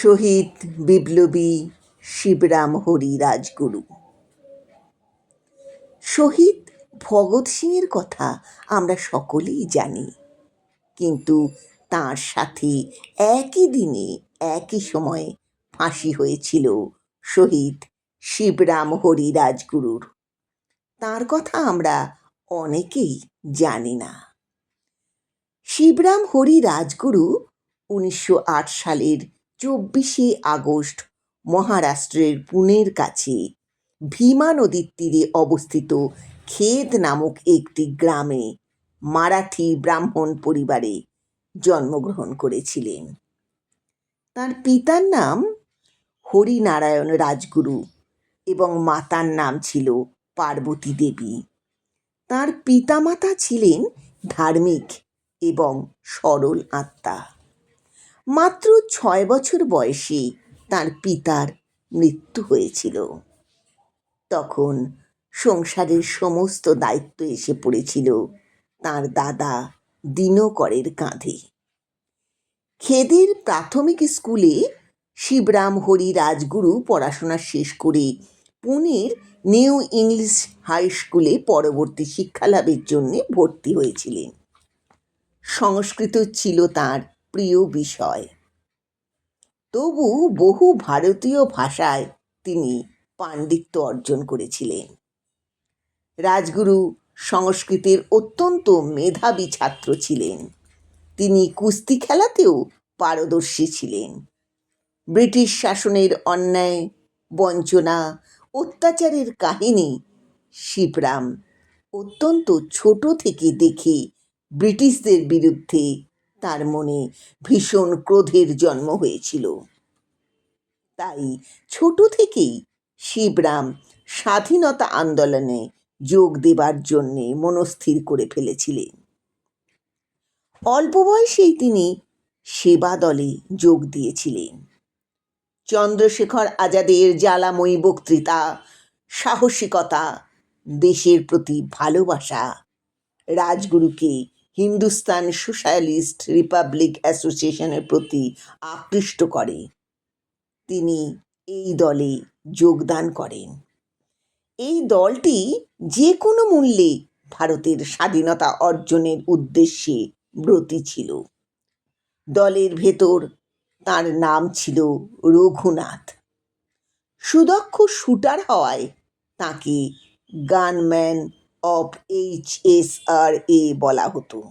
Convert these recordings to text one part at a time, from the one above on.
শহীদ বিপ্লবী শিবরাম হরি রাজগুরু। শহীদ ভগৎ সিংয়ের কথা আমরা সকলেই জানি, কিন্তু তার সাথে একই দিনে, একই সময়ে ফাঁসি হয়েছিল শহীদ শিবরাম হরি রাজগুরুর। তার কথা আমরা অনেকেই জানি না। শিবরাম হরি রাজগুরু উনিশশো আট সালের চব্বিশে আগস্ট মহারাষ্ট্রের পুনের কাছে। ভীমা নদীর তীরে অবস্থিত খেদ নামক একটি গ্রামে মারাঠি ব্রাহ্মণ পরিবারে জন্মগ্রহণ করেছিলেন। তার পিতার নাম হরিনারায়ণ রাজগুরু এবং মাতার নাম ছিল পার্বতী দেবী। তার পিতামাতা ছিলেন ধার্মিক এবং সরল আত্মা। মাত্র ছয় বছর বয়সে তার পিতার মৃত্যু হয়েছিল। তখন সংসারের সমস্ত দায়িত্ব এসে পড়েছিল তার দাদা দিনকরের কাঁধে। খেদের প্রাথমিক স্কুলে শিবরাম হরি রাজগুরু পড়াশোনা শেষ করে পুনের নিউ ইংলিশ হাই স্কুলে পরবর্তী শিক্ষালাভের জন্য ভর্তি হয়েছিলেন। সংস্কৃত ছিল তার প্রিয় বিষয়। তবু বহু ভারতীয় ভাষায় তিনি পাণ্ডিত্য অর্জন করেছিলেন। রাজগুরু সংস্কৃতের অত্যন্ত মেধাবী ছাত্র ছিলেন। তিনি কুস্তি খেলাতেও পারদর্শী ছিলেন। ব্রিটিশ শাসনের অন্যায়, বঞ্চনা, অত্যাচারের কাহিনী শিবরাম অত্যন্ত ছোট থেকে দেখে ব্রিটিশদের বিরুদ্ধে তার মনে ভীষণ ক্রোধের জন্ম হয়েছিল। তাই ছোট থেকেই শিবরাম স্বাধীনতা আন্দোলনে যোগ দেবার জন্যে মনস্থির করে ফেলেছিলেন। অল্প বয়সেই তিনি সেবা দলে যোগ দিয়েছিলেন। চন্দ্রশেখর আজাদের জ্বালাময়ী বক্তৃতা, সাহসিকতা, দেশের প্রতি ভালোবাসা, রাজগুরুকে হিন্দুস্তান সোশ্যালিস্ট রিপাবলিক অ্যাসোসিয়েশনের প্রতি আকৃষ্ট করে। তিনি এই দলে যোগদান করেন। এই দলটি যে কোনো মূল্যে ভারতের স্বাধীনতা অর্জনের উদ্দেশ্যে ব্রতী ছিল। দলের ভেতর তার নাম ছিল রঘুনাথ। সুদক্ষ শুটার হওয়ায় তাকে gunman of H S R A বলা হতো।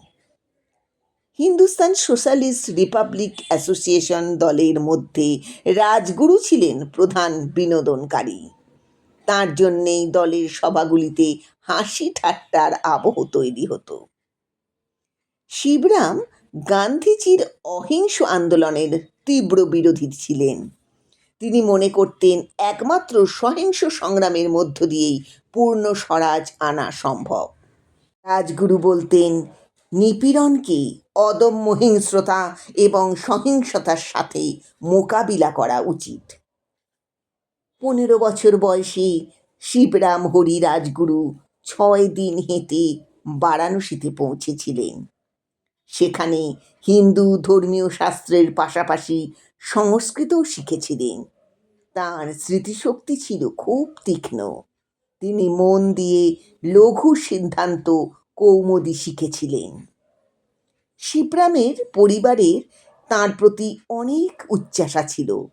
হিন্দুস্তান সোশ্যালিস্ট রিপাবলিক অ্যাসোসিয়েশন দলের মধ্যে রাজগুরু ছিলেন প্রধান বিনোদনকারী। তার জন্যেই দলের সভাগুলিতে হাসি ঠাট্টার আবহ তৈরি হতো। শিবরাম গান্ধীজির অহিংস আন্দোলনের তীব্র বিরোধী ছিলেন। তিনি মনে করতেন একমাত্র সহিংস সংগ্রামের মধ্য দিয়েই পূর্ণ স্বরাজ আনা সম্ভব। রাজগুরু বলতেন, নিপীড়নকে অদম্য হিংস্রতা এবং সহিংসতার সাথে মোকাবিলা করা উচিত। পনেরো বছর বয়সে শিবরাম হরি রাজগুরু ছয় দিন হেঁটে বারাণসীতে পৌঁছেছিলেন। সেখানে হিন্দু ধর্মীয় শাস্ত্রের পাশাপাশি সংস্কৃতও শিখেছিলেন। তার স্মৃতিশক্তি ছিল খুব তীক্ষ্ণ। তিনি মন দিয়ে লঘু সিদ্ধান্ত কৌমুদি শিখেছিলেন। শিবরামের পরিবারের তার প্রতি অনেক উচ্চাসা ছিল,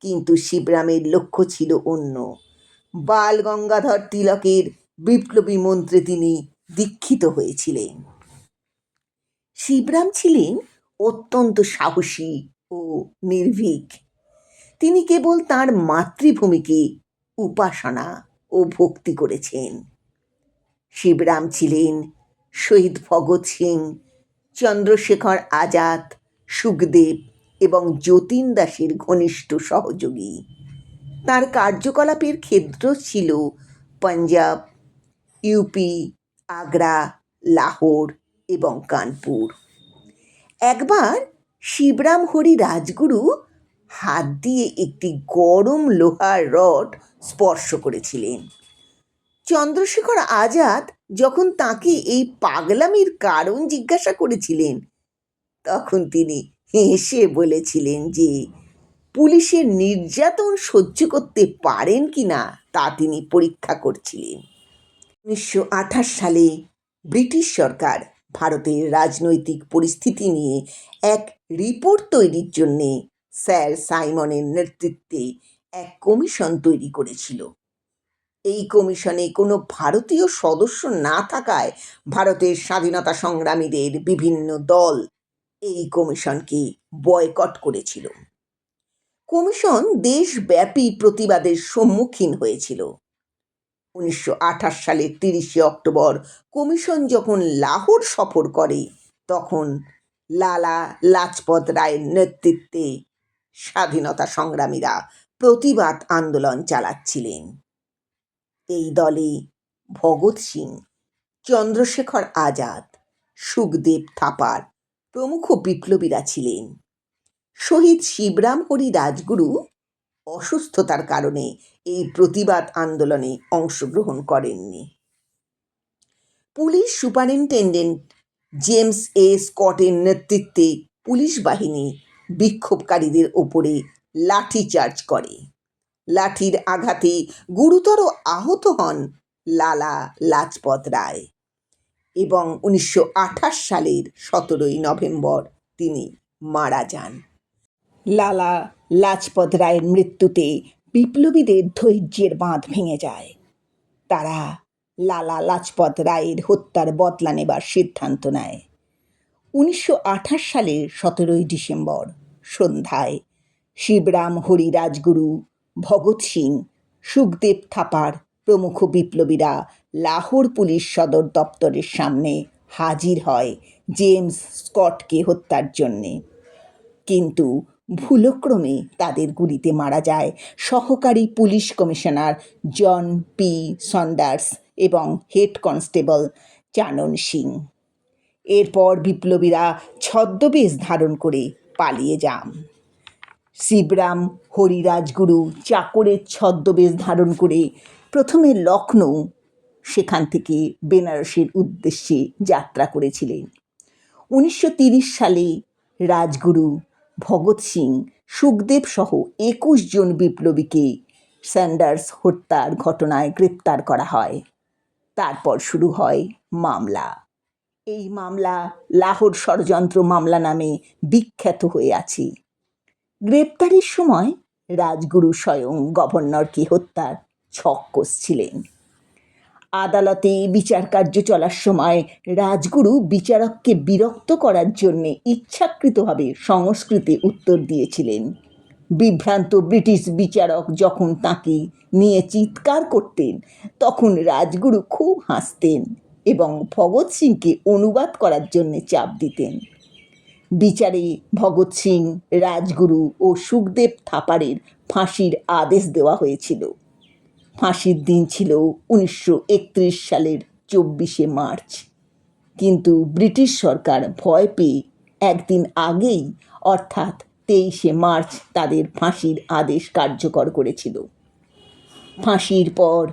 কিন্তু শিবরামের লক্ষ্য ছিল অন্য। বাল গঙ্গাধর তিলকের বিপ্লবী মন্ত্রে তিনি দীক্ষিত হয়েছিলেন। শিবরাম ছিলেন অত্যন্ত সাহসী ও নির্ভীক। তিনি কেবল তার মাতৃভূমিকে উপাসনা ও ভক্তি করেছেন। শিবরাম ছিলেন শহীদ ভগৎ সিং, চন্দ্রশেখর আজাদ, সুখদেব এবং যতীন দাসের ঘনিষ্ঠ সহযোগী। তার কার্যকলাপের ক্ষেত্র ছিল পাঞ্জাব, ইউপি, আগ্রা, লাহোর এবং কানপুর। একবার শিবরাম হরি রাজগুরু হাত দিয়ে একটি গরম লোহার রড স্পর্শ করেছিলেন। চন্দ্রশেখর আজাদ যখন তাকে এই পাগলামির কারণ জিজ্ঞাসা করেছিলেন, তখন তিনি হেসে বলেছিলেন যে, পুলিশের নির্যাতন সহ্য করতে পারেন কিনা তা তিনি পরীক্ষা করছিলেন। উনিশশো আঠাশ সালে ব্রিটিশ সরকার ভারতের রাজনৈতিক পরিস্থিতি নিয়ে এক রিপোর্ট তৈরির জন্যে স্যার সাইমনের নেতৃত্বে এক কমিশন তৈরি করেছিল। এই কমিশনে কোনো ভারতীয় সদস্য না থাকায় ভারতের স্বাধীনতা সংগ্রামীদের বিভিন্ন দল এই কমিশনকে বয়কট করেছিল। কমিশন দেশব্যাপী প্রতিবাদের সম্মুখীন হয়েছিল। উনিশশো আঠাশ সালের তিরিশে অক্টোবর কমিশন যখন লাহোর সফর করে, তখন লালা লাজপত রায়ের নেতৃত্বে স্বাধীনতা সংগ্রামীরা প্রতিবাদ আন্দোলন চালাচ্ছিলেন। এই দলে ভগৎ সিং, চন্দ্রশেখর আজাদ, সুখদেব থাপার প্রমুখ বিপ্লবীরা ছিলেন। শহীদ শিবরাম হরি রাজগুরু অসুস্থতার কারণে এই প্রতিবাদ আন্দোলনে অংশগ্রহণ করেননি। পুলিশ সুপারিনটেন্ডেন্ট জেমস এ স্কটের নেতৃত্বে পুলিশ বাহিনী বিক্ষোভকারীদের ওপরে লাঠিচার্জ করে। লাঠির আঘাতে গুরুতর আহত হন লালা লাজপত রায় এবং উনিশশো আঠাশ সালের সতেরোই নভেম্বর তিনি মারা যান। লালা লাজপত রায়ের মৃত্যুতে বিপ্লবীদের ধৈর্যের বাঁধ ভেঙে যায়। তারা লালা লাজপত রায়ের হত্যার বদলা নেবার সিদ্ধান্ত নেয়। উনিশশো আঠাশ সালের সতেরোই ডিসেম্বর সন্ধ্যায় শিবরাম হরি রাজগুরু, ভগৎ সিং, সুখদেব থাপার প্রমুখ বিপ্লবীরা লাহোর পুলিশ সদর দপ্তরের সামনে হাজির হয় জেমস স্কটকে হত্যার জন্যে। কিন্তু ভুলক্রমে তাদের গুলিতে মারা যায় সহকারী police commissioner John P Saunders এবং হেড কনস্টেবল চানন সিং। এরপর বিপ্লবীরা ছদ্মবেশ ধারণ করে পালিয়ে যান। শিবরাম হরিরাজগুরু চাকরের ছদ্মবেশ ধারণ করে প্রথমে লখনৌ সেখান থেকে বেনারসের উদ্দেশ্যে যাত্রা করেছিলেন। উনিশশো সালে রাজগুরু ভগৎ সিং সুখদেব সহ একুশ জন বিপ্লবীকে স্যান্ডার্স হত্যার ঘটনায় গ্রেপ্তার করা হয়। তারপর শুরু হয় মামলা। এই মামলা লাহোর ষড়যন্ত্র মামলা নামে বিখ্যাত হয়ে আছে। গ্রেপ্তারের সময় রাজগুরু স্বয়ং গভর্নরকে হত্যার ছক কষছিলেন। আদালতে বিচার কার্য চলার সময় রাজগুরু বিচারককে বিরক্ত করার জন্য ইচ্ছাকৃতভাবে সংস্কৃতে উত্তর দিয়েছিলেন। বিভ্রান্ত ব্রিটিশ বিচারক যখন তাকে নিয়ে চিৎকার করতেন, তখন রাজগুরু খুব হাসতেন এবং ভগৎ সিংকে অনুবাদ করার জন্য চাপ দিতেন। বিচারে ভগৎ সিং, রাজগুরু ও সুখদেব থাপারের ফাঁসির আদেশ দেওয়া হয়েছিল। ফাঁসির দিন ছিল উনিশশো একত্রিশ সালের চব্বিশে মার্চ। কিন্তু ব্রিটিশ সরকার ভয় পেয়ে একদিন আগেই, অর্থাৎ তেইশে মার্চ, তাদের ফাঁসির আদেশ কার্যকর করেছিল। ফাঁসির পর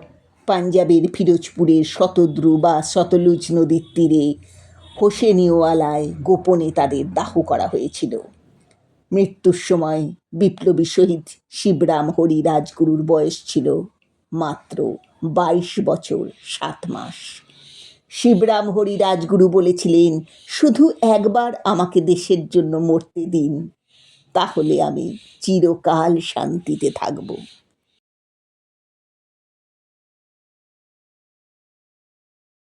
পাঞ্জাবের ফিরোজপুরের শতদ্রু বা সতলুজ নদীর তীরে হোসেনিওয়ালায় গোপনে তাদের দাহ করা হয়েছিল। মৃত্যুর সময় বিপ্লবী শহীদ শিবরাম হরি রাজগুরুর বয়স ছিল মাত্র বাইশ বছর সাত মাস। শিবরাম হরি রাজগুরু বলেছিলেন, শুধু একবার আমাকে দেশের জন্য মরতে দিন, তাহলে আমি চিরকাল শান্তিতে থাকব।